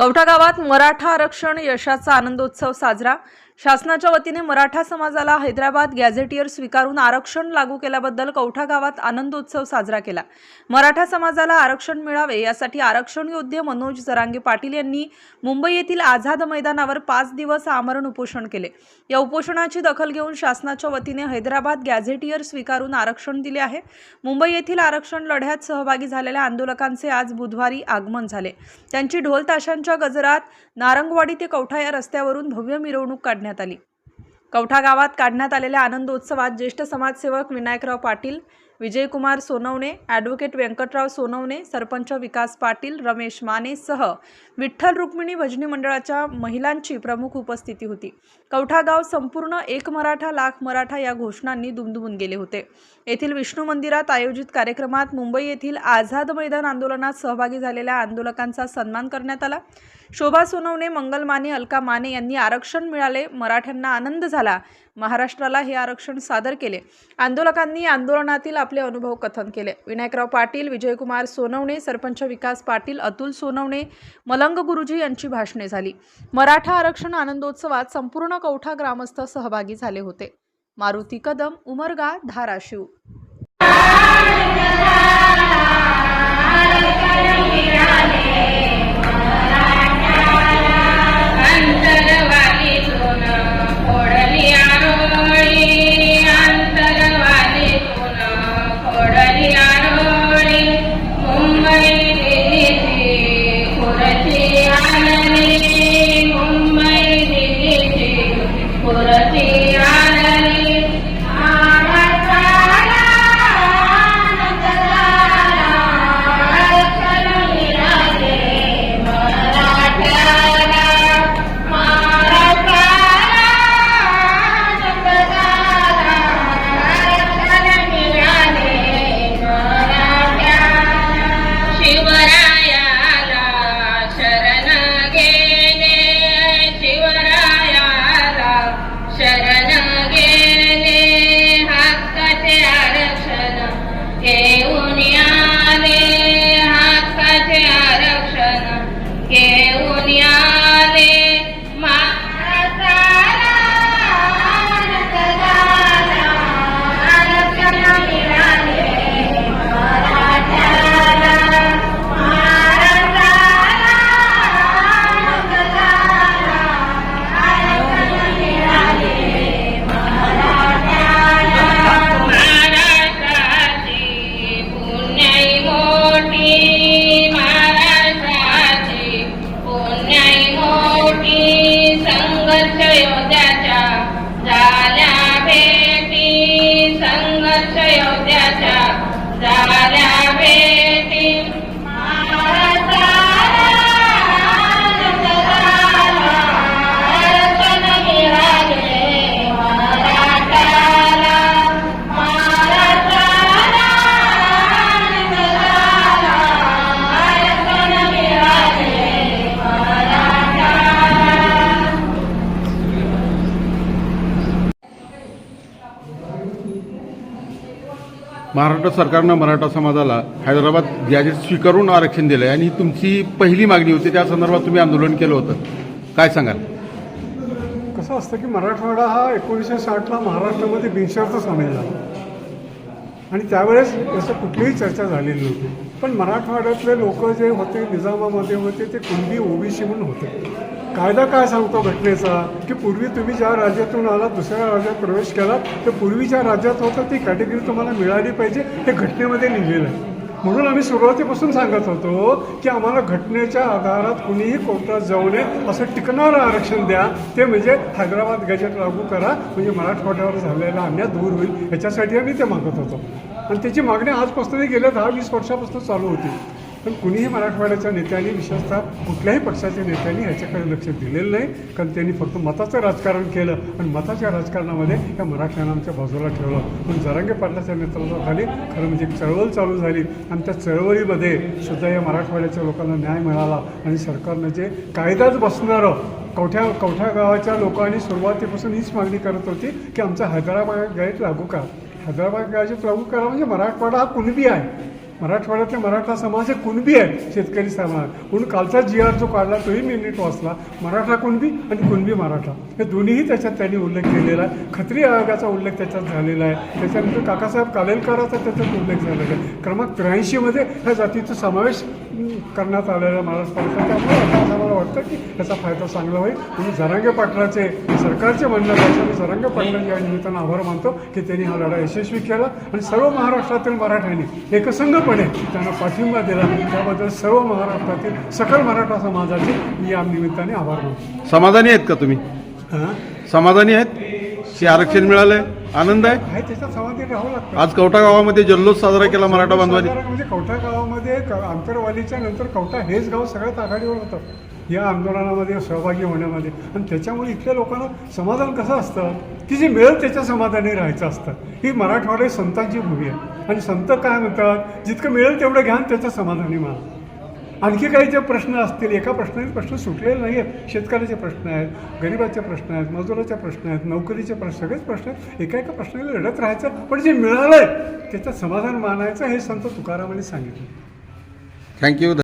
कवठा गावात मराठा आरक्षण यशाचा आनंदोत्सव साजरा. शासनाच्या वतीने मराठा समाजाला हैदराबाद गॅझेटियर स्वीकारून आरक्षण लागू केल्याबद्दल कवठा गावात आनंदोत्सव साजरा केला. मराठा समाजाला आरक्षण मिळावे यासाठी आरक्षण योद्धे मनोज जरांगे पाटील यांनी मुंबई येथील आझाद मैदानावर पाच दिवस आमरण उपोषण केले. या उपोषणाची दखल घेऊन शासनाच्या वतीने हैदराबाद गॅझेटियर स्वीकारून आरक्षण दिले आहे. मुंबई येथील आरक्षण लढ्यात सहभागी झालेल्या आंदोलकांचे आज बुधवारी आगमन झाले. त्यांची ढोल ताशांच्या गजरात नारंगवाडी ते कवठा या रस्त्यावरून भव्य मिरवणूक काढण्यात आली. कवठा गावात काढण्यात आलेल्या आनंदोत्सवात ज्येष्ठ समाजसेवक विनायकराव पाटील विजयकुमार सोनवणे ॲडव्होकेट व्यंकटराव सोनवणे सरपंच विकास पाटील रमेश मानेसह विठ्ठल रुक्मिणी भजनी मंडळाच्या महिलांची प्रमुख उपस्थिती होती. कवठागाव संपूर्ण एक मराठा लाख मराठा या घोषणांनी दुमदुमून गेले होते. येथील विष्णू मंदिरात आयोजित कार्यक्रमात मुंबई येथील आझाद मैदान आंदोलनात सहभागी झालेल्या आंदोलकांचा सन्मान करण्यात आला. शोभा सोनवणे मंगल माने अलका माने यांनी आरक्षण मिळाले. मराठ्यांना आनंद झाला. महाराष्ट्राला हे आरक्षण सादर केले. आंदोलकांनी आंदोलनातील आपले अनुभव कथन केले. विनायकराव पाटील विजयकुमार सोनवणे सरपंच विकास पाटील अतुल सोनवणे मलंग गुरुजी यांची भाषणे झाली. मराठा आरक्षण आनंदोत्सवात संपूर्ण कौठा ग्रामस्थ सहभागी झाले होते. मारुती कदम उमरगा धाराशिव. Hallelujah. महाराष्ट्र सरकारनं मराठा समाजाला हैदराबाद गॅजेट स्वीकारून आरक्षण दिलं आहे आणि ही तुमची पहिली मागणी होती त्या संदर्भात तुम्ही आंदोलन केलं होतं. काय सांगाल? कसं असतं की मराठवाडा हा एकोणीसशे साठला महाराष्ट्रामध्ये बिनशर्त सामील झाला. आणि त्यावेळेस तसं कुठलीही चर्चा झालेली नव्हती. पण मराठवाड्यातले लोक जे होते निजामामध्ये होते ते कुणबी ओबीसी म्हणून होते. कायदा काय सांगतो घटनेचा? की पूर्वी तुम्ही ज्या राज्यातून आला दुसऱ्या राज्यात प्रवेश केला तर पूर्वीच्या राज्यात होतं ती कॅटेगरी तुम्हाला मिळाली पाहिजे. हे घटनेमध्ये लिहिलेलं आहे. म्हणून आम्ही सुरुवातीपासून सांगत होतो की आम्हाला घटनेच्या आधारात कुणीही कोर्टात जाऊ नये असं टिकणारं आरक्षण द्या. ते म्हणजे हैदराबाद गॅजेट लागू करा. म्हणजे मराठवाड्यावर झालेला अन्याय दूर होईल. याच्यासाठी आम्ही ते मागत होतो. आणि त्याची मागणी आजपासून गेल्या दहा वीस वर्षापासून चालू होती. पण कुणीही मराठवाड्याच्या नेत्यांनी विशेषतः कुठल्याही पक्षाच्या नेत्यांनी ह्याच्याकडे लक्ष दिलेलं नाही. कारण त्यांनी फक्त मताचं राजकारण केलं आणि मताच्या राजकारणामध्ये त्या मराठ्यांना आमच्या बाजूला ठेवलं. पण जरांगे पाटलाच्या नेतृत्वाखाली खरं म्हणजे एक चळवळ चालू झाली. आणि त्या चळवळीमध्ये सुद्धा या मराठवाड्याच्या लोकांना न्याय मिळाला. आणि सरकारनं जे कायदाच बसणारं कवठ्या कवठ्या गावाच्या लोकांनी सुरुवातीपासून हीच मागणी करत होती की आमचा हैदराबाद गाईट लागू करा. हैदराबाद गाईट लागू करा म्हणजे मराठवाडा हा कुणबी आहे. मराठवाड्यातले मराठा समाज हे कुणबी आहे? शेतकरी समाज. म्हणून कालचा जी आर जो काढला तोही मी नीट वाचला. मराठा कुणबी आणि कुणबी मराठा. हे दोन्हीही त्याच्यात त्यांनी उल्लेख केलेला आहे. खत्री आयोगाचा उल्लेख त्याच्यात झालेला आहे. त्याच्यानंतर काकासाहेब कालेलकराचा त्याच्यात उल्लेख झालेला आहे. क्रमांक त्र्याऐंशीमध्ये ह्या जातीचा समावेश करण्यात आलेला महाराष्ट्राचा त्यामुळे आता असं मला वाटतं की त्याचा फायदा चांगला होईल. म्हणून जरांगे पाटलाचे सरकारचे म्हणणं पाहिजे मी जरांगे पाटलांच्या या निमित्तानं आभार मानतो की त्यांनी हा लढा यशस्वी केला. आणि सर्व महाराष्ट्रातील मराठ्यांनी एकसंघपणे त्यांना पाठिंबा दिला. त्याबद्दल सर्व महाराष्ट्रातील सकल मराठा समाजाचे मी या निमित्ताने आभार मानतो. समाधानी आहेत का तुम्ही? हां? समाधानी आहेत? की आरक्षण मिळालंय. आनंद आहे? आहे त्याच्यात समाधी राहावं लागतं. आज कवठा गावामध्ये जल्लोष साजरा केला मराठा बांधवांनी. म्हणजे कवठा गावामध्ये क- आंतरवालीच्या नंतर कवठा हेच गाव सगळ्यात आघाडीवर होतं. या आंदोलनामध्ये सहभागी होण्यामध्ये. आणि त्याच्यामुळे इथल्या लोकांना समाधान कसं असतं? की जे मिळेल त्याच्या समाधानी राहायचं असतं. ही मराठवाडा संतांची भूमी आहे. आणि संत काय म्हणतात? जितकं मिळेल तेवढं घ्या आणि त्याच्या समाधानी माना आणखी काही जे प्रश्न असतील एका प्रश्नाने प्रश्न सुटलेले नाही आहेत शेतकऱ्याचे प्रश्न आहेत गरिबाचे प्रश्न आहेत मजुराचे प्रश्न आहेत नोकरीचे प्रश्न सगळेच प्रश्न आहेत. एका एका प्रश्नाला लढत राहायचं पण जे मिळालं आहे त्याचं समाधान मानायचं हे संत तुकारामाने सांगितलं. थँक्यू